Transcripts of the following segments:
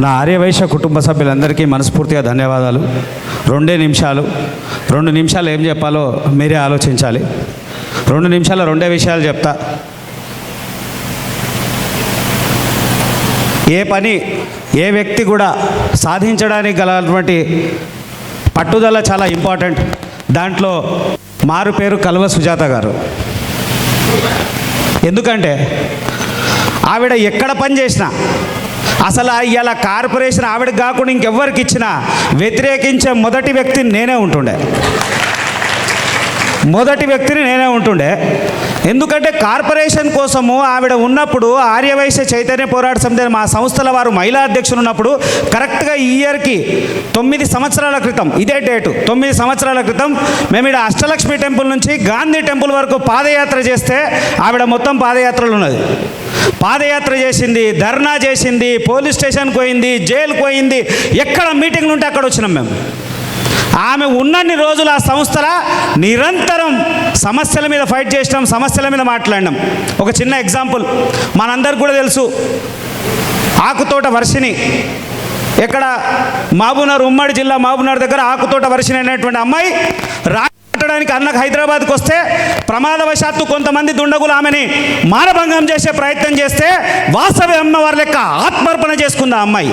నా ఆర్యవైశ్య కుటుంబ సభ్యులందరికీ మనస్ఫూర్తిగా ధన్యవాదాలు. రెండే నిమిషాలు. రెండు నిమిషాలు ఏం చెప్పాలో మీరే ఆలోచించాలి. రెండు నిమిషాలు రెండే విషయాలు చెప్తా. ఏ పని ఏ వ్యక్తి కూడా సాధించడానికి గలటువంటి పట్టుదల చాలా ఇంపార్టెంట్. దాంట్లో మారు పేరు కల్వ సుజాత గారు. ఎందుకంటే ఆవిడ ఎక్కడ పని చేసినా అసలు ఇవాళ కార్పొరేషన్ ఆవిడకి కాకుండా ఇంకెవ్వరికి ఇచ్చినా వ్యతిరేకించే మొదటి వ్యక్తి నేనే ఉంటుండే. మొదటి వ్యక్తిని నేనే ఉంటుండే. ఎందుకంటే కార్పొరేషన్ కోసము ఆవిడ ఉన్నప్పుడు ఆర్యవైశ్య చైతన్య పోరాట సమితి మా సంస్థల వారు మహిళా అధ్యక్షులు ఉన్నప్పుడు కరెక్ట్గా ఈ ఇయర్కి తొమ్మిది సంవత్సరాల క్రితం ఇదే డేటు తొమ్మిది సంవత్సరాల క్రితం మేము ఇక్కడ అష్టలక్ష్మి టెంపుల్ నుంచి గాంధీ టెంపుల్ వరకు పాదయాత్ర చేస్తే ఆవిడ మొత్తం పాదయాత్రలు ఉన్నది. పాదయాత్ర చేసింది ధర్నా చేసింది పోలీస్ స్టేషన్కి పోయింది జైలుకి పోయింది ఎక్కడ మీటింగ్లు ఉంటే అక్కడ వచ్చినాం మేము. ఆమె ఉన్నన్ని రోజులు ఆ సంస్థల నిరంతరం సమస్యల మీద ఫైట్ చేసినాం సమస్యల మీద మాట్లాడినాం. ఒక చిన్న ఎగ్జాంపుల్ మనందరికి కూడా తెలుసు. ఆకుతోట వర్షిని ఇక్కడ మహబూబ్నగర్ ఉమ్మడి జిల్లా మహబూబ్నగర్ దగ్గర ఆకుతోట వర్షిని అనేటువంటి అమ్మాయి రా చేయడానికి అన్నకు హైదరాబాద్కు వస్తే ప్రమాదవశాత్తు కొంతమంది దుండగులు ఆమెని మానభంగం చేసే ప్రయత్నం చేస్తే వాస్తవ అమ్మవారి లెక్క ఆత్మర్పణ చేసుకుంది ఆ అమ్మాయి.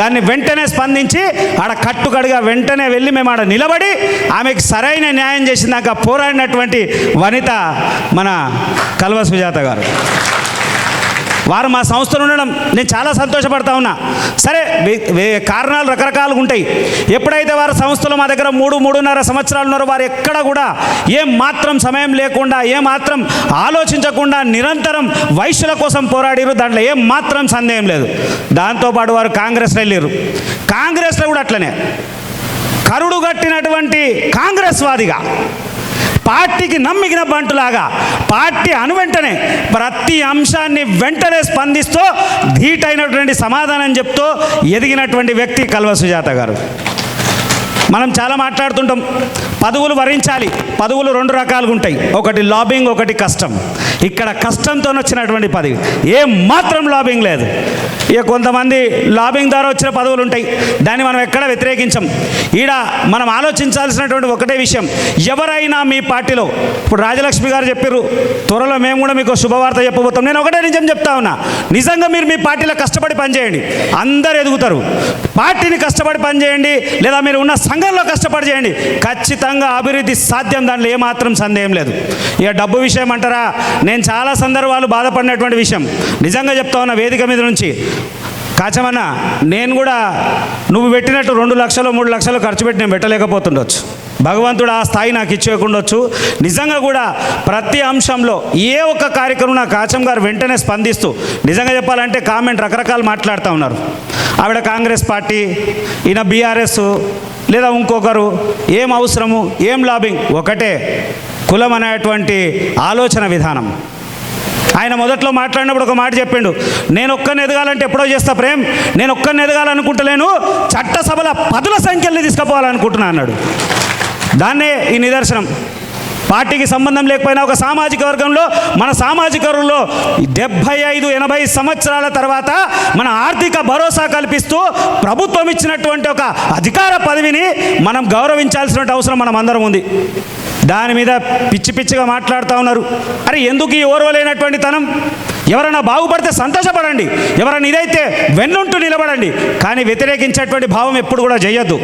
దాన్ని వెంటనే స్పందించి ఆడ కట్టుకడుగా వెంటనే వెళ్ళి మేము ఆడ నిలబడి ఆమెకి సరైన న్యాయం చేసిందాక పోరాడినటువంటి వనిత మన కల్వ సుజాత గారు. వారు మా సంస్థలు ఉండడం నేను చాలా సంతోషపడతా ఉన్నా. సరే వే- కారణాలు రకరకాలుగా ఉంటాయి. ఎప్పుడైతే వారు సంస్థలు మా దగ్గర మూడు మూడున్నర సంవత్సరాలు ఉన్నారో వారు ఎక్కడ కూడా ఏం మాత్రం సమయం లేకుండా ఏ మాత్రం ఆలోచించకుండా నిరంతరం వైశ్యుల కోసం పోరాడిరు. దాంట్లో ఏం మాత్రం సందేహం లేదు. దాంతోపాటు వారు కాంగ్రెస్లో వెళ్ళారు. కాంగ్రెస్లో కూడా అట్లనే. కరుడు కట్టినటువంటి కాంగ్రెస్ వాదిగా పార్టీకి నమ్మిగిన బంటులాగా పార్టీ అనువెంటనే ప్రతి అంశాన్ని వెంటనే స్పందిస్తూ ధీటైనటువంటి సమాధానం చెప్తూ ఎదిగినటువంటి వ్యక్తి కల్వ సుజాత గారు. మనం చాలా మాట్లాడుతుంటాం. పదవులు వరించాలి. పదవులు రెండు రకాలుగా ఉంటాయి. ఒకటి లాబింగ్ ఒకటి కష్టం ఇక్కడ కష్టంతో వచ్చినటువంటి పదవి. ఏం మాత్రం లాబింగ్ లేదు. ఇక కొంతమంది లాబింగ్ ద్వారా వచ్చిన పదవులు ఉంటాయి. దాన్ని మనం ఎక్కడ వ్యతిరేకించం? ఈడ మనం ఆలోచించాల్సినటువంటి ఒకటే విషయం. ఎవరైనా మీ పార్టీలో ఇప్పుడు రాజలక్ష్మి గారు చెప్పారు త్వరలో మేము కూడా మీకు శుభవార్త చెప్పబోతాం. నేను ఒకటే నిజం చెప్తా ఉన్నా. నిజంగా మీరు మీ పార్టీలో కష్టపడి పనిచేయండి. అందరు ఎదుగుతారు. పార్టీని కష్టపడి పనిచేయండి. లేదా మీరు ఉన్న రంగంలో కష్టపడి చేయండి. ఖచ్చితంగా అభివృద్ధి సాధ్యం దాంట్లో ఏమాత్రం సందేహం లేదు. ఇక డబ్బు విషయం అంటారా? నేను చాలా సందర్భాలు బాధపడినటువంటి విషయం. నిజంగా చెప్తా ఉన్న వేదిక మీద నుంచి. కాచమన్న నేను కూడా నువ్వు పెట్టినట్టు రెండు లక్షలు మూడు లక్షలు ఖర్చు పెట్టి నేను పెట్టలేకపోతుండొచ్చు. భగవంతుడు ఆ స్థాయి నాకు ఇచ్చేయకుండొచ్చు. నిజంగా కూడా ప్రతి అంశంలో ఏ ఒక్క కార్యక్రమం నా కాచం గారు వెంటనే స్పందిస్తూ నిజంగా చెప్పాలంటే కామెంట్ రకరకాలు మాట్లాడుతూ ఉన్నారు. ఆవిడ కాంగ్రెస్ పార్టీ ఈయన బీఆర్ఎస్ లేదా ఇంకొకరు ఏం అవసరము ఏం లాబింగ్ ఒకటే కులం అనేటువంటి ఆలోచన విధానం. ఆయన మొదట్లో మాట్లాడినప్పుడు ఒక మాట చెప్పిండు నేను ఒక్కరిని ఎదగాలంటే ఎప్పుడో చేస్తా ప్రేమ్ నేను ఒక్కరిని ఎదగాలనుకుంటలేను చట్టసభల పదుల సంఖ్యల్ని తీసుకుపోవాలనుకుంటున్నా అన్నాడు. దాన్నే ఈ నిదర్శనం. పార్టీకి సంబంధం లేకపోయినా ఒక సామాజిక వర్గంలో మన సామాజిక వర్గంలో డెబ్భై ఐదు ఎనభై సంవత్సరాల తర్వాత మన ఆర్థిక భరోసా కల్పిస్తూ ప్రభుత్వం ఇచ్చినటువంటి ఒక అధికార పదవిని మనం గౌరవించాల్సిన అవసరం మనం అందరం ఉంది. దాని మీద పిచ్చి పిచ్చిగా మాట్లాడుతూ ఉన్నారు. అరే ఎందుకు ఈ ఓర్వలేనటువంటి తనం? ఎవరైనా బాగుపడితే సంతోషపడండి. ఎవరైనా ఇదైతే వెన్నుంటూ నిలబడండి. కానీ వ్యతిరేకించేటువంటి భావం ఎప్పుడు కూడా చేయొద్దు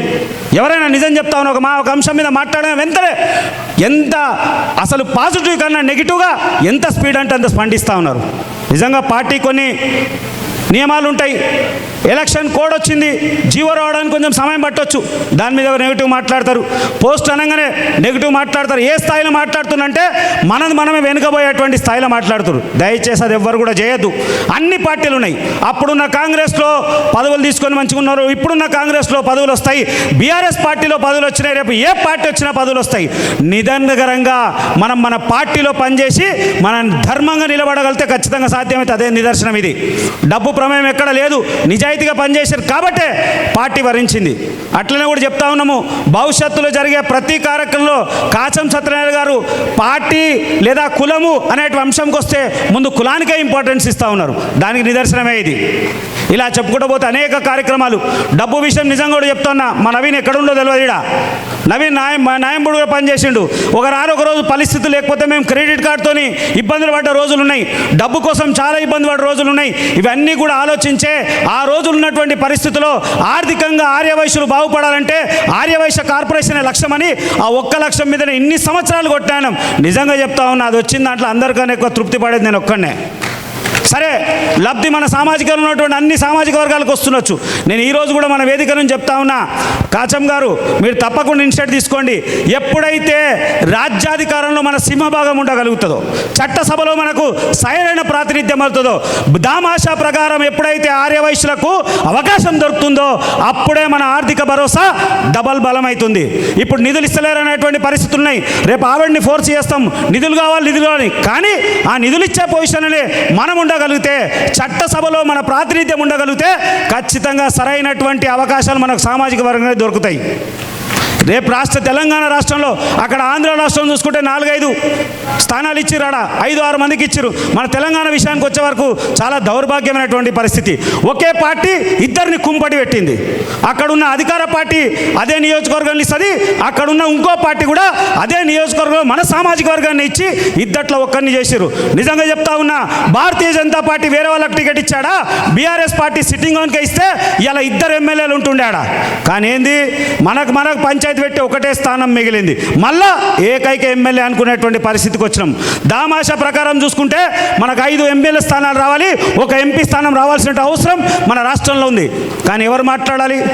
ఎవరైనా నిజం చెప్తా ఒక మా ఒక అంశం మీద మాట్లాడడం వెంటనే ఎంత అసలు పాజిటివ్ కన్నా నెగిటివ్గా ఎంత స్పీడ్ అంటే అంత స్పందిస్తూ ఉన్నారు. నిజంగా పార్టీ కొన్ని నియమాలు ఉంటాయి ఎలక్షన్ కోడ్ వచ్చింది జీవో రావడానికి కొంచెం సమయం పట్టొచ్చు. దాని మీద నెగిటివ్ మాట్లాడతారు? పోస్ట్ అనగానే నెగిటివ్ మాట్లాడతారు. ఏ స్థాయిలో మాట్లాడుతుందంటే మనది మనమే వెనుకబోయేటువంటి స్థాయిలో మాట్లాడుతారు. దయచేసి అది ఎవ్వరు కూడా చేయొద్దు. అన్ని పార్టీలు ఉన్నాయి అప్పుడున్న కాంగ్రెస్లో పదవులు తీసుకొని మంచిగా ఉన్నారు. ఇప్పుడున్న కాంగ్రెస్లో పదవులు వస్తాయి. బీఆర్ఎస్ పార్టీలో పదవులు వచ్చినాయి. రేపు ఏ పార్టీ వచ్చినా పదవులు వస్తాయి. నిదండకరంగా మనం మన పార్టీలో పనిచేసి మనం ధర్మంగా నిలబడగలిగితే ఖచ్చితంగా సాధ్యమైతే అదే నిదర్శనం ఇది. డబ్బు ప్రమేయం ఎక్కడ లేదు. నిజాయితీగా పనిచేశారు కాబట్టే పార్టీ వరించింది. అట్లనే కూడా చెప్తా ఉన్నాము. భవిష్యత్తులో జరిగే ప్రతి కార్యక్రమంలో కాచం సత్యనారాయణ గారు పార్టీ లేదా కులము అనే అంశంకి వస్తే ముందు కులానికే ఇంపార్టెన్స్ ఇస్తూ ఉన్నారు. దానికి నిదర్శనమే ఇది. ఇలా చెప్పుకుంటూ పోతే అనేక కార్యక్రమాలు. డబ్బు విషయం నిజంగా కూడా చెప్తున్నా మా నవీన్ ఎక్కడుండో తెలియదు ఈడ. నవీన్ న్యాయం కూడా పనిచేసిండు. ఒక రాను ఒక రోజు పరిస్థితులు లేకపోతే మేము క్రెడిట్ కార్డుతో ఇబ్బందులు పడ్డ రోజులు ఉన్నాయి డబ్బు కోసం చాలా ఇబ్బంది పడ్డ రోజులు ఉన్నాయి ఇవన్నీ కూడా ఆలోచించే ఆ రోజులు ఉన్నటువంటి పరిస్థితుల్లో ఆర్థికంగా ఆర్యవైశ్యులు బాగుపడాలంటే ఆర్యవైశ్య కార్పొరేషన్ లక్ష్యమని ఆ ఒక్క లక్ష్యం మీదనే ఇన్ని సంవత్సరాలు కొట్టాను. నిజంగా చెప్తా ఉన్నా అది వచ్చిన దాంట్లో అందరికన్నా ఎక్కువ తృప్తి పడేది నేను ఒక్కనే సరే లబ్ధి మన సామాజిక ఉన్నటువంటి అన్ని సామాజిక వర్గాలకు వస్తుండొచ్చు. నేను ఈరోజు కూడా మన వేదిక నుంచి చెప్తా ఉన్నా. కాచం గారు మీరు తప్పకుండా ఇన్స్టెట్ తీసుకోండి. ఎప్పుడైతే రాజ్యాధికారంలో మన సింహభాగం ఉండగలుగుతుందో చట్టసభలో మనకు సరైన ప్రాతినిధ్యం అవుతుందో దామాషా ప్రకారం ఎప్పుడైతే ఆర్యవైశ్యులకు అవకాశం దొరుకుతుందో అప్పుడే మన ఆర్థిక భరోసా డబల్ బలం అవుతుంది ఇప్పుడు నిధులు ఇస్తలేరనేటువంటి పరిస్థితులు ఉన్నాయి. రేపు ఆవిడ్ని ఫోర్స్ చేస్తాం. నిధులు కావాలి నిధులు కావాలి. కానీ ఆ నిధులు ఇచ్చే పొజిషన్లే మనం ఉండగలిగితే చట్టసభలో మన ప్రాతినిధ్యం ఉండగలిగితే ఖచ్చితంగా సరైనటువంటి అవకాశాలు మనకు సామాజిక వర్గంగా దొరుకుతాయి. రేపు రాష్ట్ర తెలంగాణ రాష్ట్రంలో అక్కడ ఆంధ్ర రాష్ట్రం చూసుకుంటే నాలుగైదు స్థానాలు ఇచ్చిరాడ ఐదు ఆరు మందికి ఇచ్చిరు మన తెలంగాణ విషయానికి వచ్చే వరకు చాలా దౌర్భాగ్యమైనటువంటి పరిస్థితి. ఒకే పార్టీ ఇద్దరిని కుంపటి పెట్టింది. అక్కడున్న అధికార పార్టీ అదే నియోజకవర్గాన్ని ఇస్తుంది. అక్కడున్న ఇంకో పార్టీ కూడా అదే నియోజకవర్గంలో మన సామాజిక వర్గాన్ని ఇచ్చి ఇద్దట్లో ఒక్కరిని చేసిరు నిజంగా చెప్తా ఉన్నా భారతీయ జనతా పార్టీ వేరే వాళ్ళకి టికెట్ ఇచ్చాడా? బీఆర్ఎస్ పార్టీ సిట్టింగ్ ఆన్కే ఇస్తే ఇలా ఇద్దరు ఎమ్మెల్యేలు ఉంటుండాడా కానీ ఏంది? మనకు మనకు పంచాయతీ పెట్టి ఒకటే స్థానం మిగిలింది. మళ్ళా ఏకైక ఎమ్మెల్యే అనుకునేటువంటి పరిస్థితికి వచ్చినాం. దామాషా ప్రకారం చూసుకుంటే మనకు ఐదు ఎమ్మెల్యే స్థానాలు రావాలి. ఒక ఎంపీ స్థానం రావాల్సిన అవసరం మన రాష్ట్రంలో ఉంది. కానీ ఎవరు మాట్లాడాలి?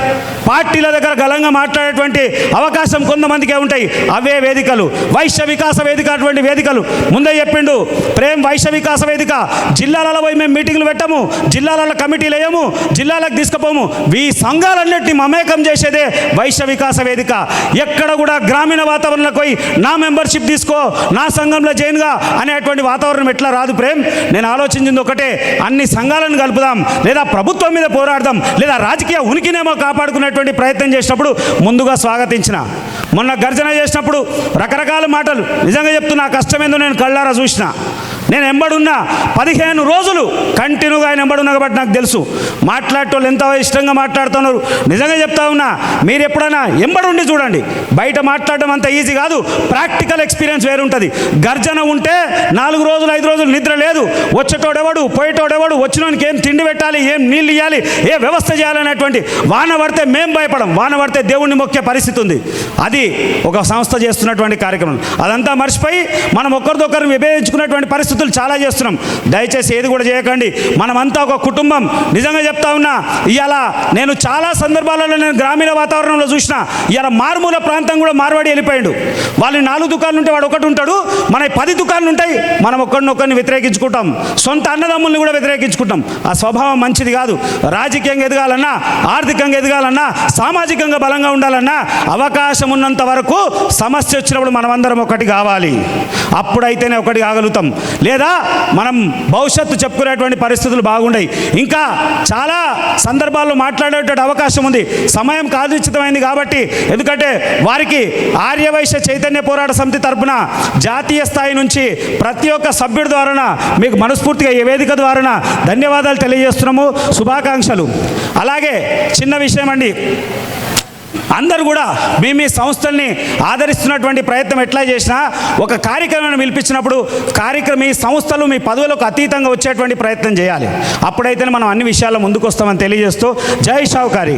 పార్టీల దగ్గర గలంగా మాట్లాడేటువంటి అవకాశం కొంతమందికే ఉంటాయి. అవే వేదికలు. వైశ్య వికాస వేదిక అటువంటి వేదికలు. ముందే చెప్పిండు ప్రేమ్ వైశ్య వికాస వేదిక. జిల్లాలలో పోయి మేము మీటింగ్లు పెట్టము. జిల్లాలలో కమిటీలు వేయము. జిల్లాలకు తీసుకుపోము. ఈ సంఘాలన్నింటినీ మమేకం చేసేదే వైశ్య వికాస వేదిక. ఎక్కడ కూడా గ్రామీణ వాతావరణంలోకి పోయి నా మెంబర్షిప్ తీసుకో నా సంఘంలో జైన్గా అనేటువంటి వాతావరణం ఎట్లా రాదు ప్రేమ్? నేను ఆలోచించింది ఒకటే అన్ని సంఘాలను కలుపుదాం లేదా ప్రభుత్వం మీద పోరాడదాం లేదా రాజకీయ ఉనికినేమో కాపాడుకునేటువంటి ప్రయత్నం చేసినప్పుడు ముందుగా స్వాగతించిన. మొన్న గర్జన చేసినప్పుడు రకరకాల మాటలు. నిజంగా చెప్తున్నా కష్టమేందో నేను కళ్ళారా చూసిన. నేను ఎంబడున్నా పదిహేను రోజులు కంటిన్యూగా ఆయన ఎంబడున్నా కాబట్టి నాకు తెలుసు. మాట్లాడేటోళ్ళు ఎంత ఇష్టంగా మాట్లాడుతున్నారు. నిజంగా చెప్తా ఉన్నా మీరు ఎప్పుడైనా ఎంబడుండి చూడండి. బయట మాట్లాడడం అంత ఈజీ కాదు. ప్రాక్టికల్ ఎక్స్పీరియన్స్ వేరు ఉంటుంది గర్జన ఉంటే నాలుగు రోజులు ఐదు రోజులు నిద్ర లేదు. వచ్చేటోడెవడు పోయేటోడెవడు వచ్చినోనికి ఏం తిండి పెట్టాలి ఏం నీళ్ళు ఇవ్వాలి ఏ వ్యవస్థ చేయాలనేటువంటి వాన పడితే మేం భయపడం. వాన పడితే దేవుణ్ణి మొక్కే పరిస్థితి ఉంది. అది ఒక సంస్థ చేస్తున్నటువంటి కార్యక్రమం. అదంతా మర్చిపోయి మనం ఒకరిదొకరిని విభేదించుకున్నటువంటి పరిస్థితులు చాలా చేస్తున్నాం. దయచేసి ఏది కూడా చేయకండి. మనమంతా ఒక కుటుంబం. నిజంగా చెప్తా ఉన్నా ఇవాళ నేను చాలా సందర్భాలలో నేను గ్రామీణ వాతావరణంలో చూసిన ఇవాళ మారుమూల ప్రాంతం కూడా మార్వాడి వెళ్ళిపోయాడు. వాళ్ళు నాలుగు దుకాణాలు ఉంటే వాడు ఒకటి ఉంటాడు మన పది దుకాణాలు ఉంటాయి మనం ఒకరినొకరిని వ్యతిరేకించుకుంటాం. సొంత అన్నదమ్ముల్ని కూడా వ్యతిరేకించుకుంటాం. ఆ స్వభావం మంచిది కాదు. రాజకీయంగా ఎదగాలన్నా ఆర్థికంగా ఎదగాలన్నా సామాజికంగా బలంగా ఉండాలన్నా అవకాశం ఉన్నంత వరకు సమస్య వచ్చినప్పుడు మనమందరం ఒకటి కావాలి. అప్పుడైతేనే ఒకటి కాగలుగుతాం. లేదా మనం భవిష్యత్తు చెప్పుకునేటువంటి పరిస్థితులు బాగుండయి. ఇంకా చాలా సందర్భాల్లో మాట్లాడేటువంటి అవకాశం ఉంది. సమయం కాదుచితమైంది కాబట్టి ఎందుకంటే వారికి ఆర్యవైశ్య చైతన్య పోరాట సమితి తరపున జాతీయ స్థాయి నుంచి ప్రతి ఒక్క సభ్యుడి ద్వారా మీకు మనస్ఫూర్తిగా ఈ వేదిక ద్వారా ధన్యవాదాలు తెలియజేస్తున్నాము. శుభాకాంక్షలు. అలాగే చిన్న విషయం అండి. అందరూ కూడా మీ మీ సంస్థల్ని ఆదరిస్తున్నటువంటి ప్రయత్నం ఎట్లా చేసినా ఒక కార్యక్రమాన్ని పిలిపించినప్పుడు కార్యక్రమం మీ సంస్థలు మీ పదవులకు అతీతంగా వచ్చేటువంటి ప్రయత్నం చేయాలి. అప్పుడైతేనే మనం అన్ని విషయాల్లో ముందుకు వస్తామని తెలియజేస్తూ జై షావుకారి.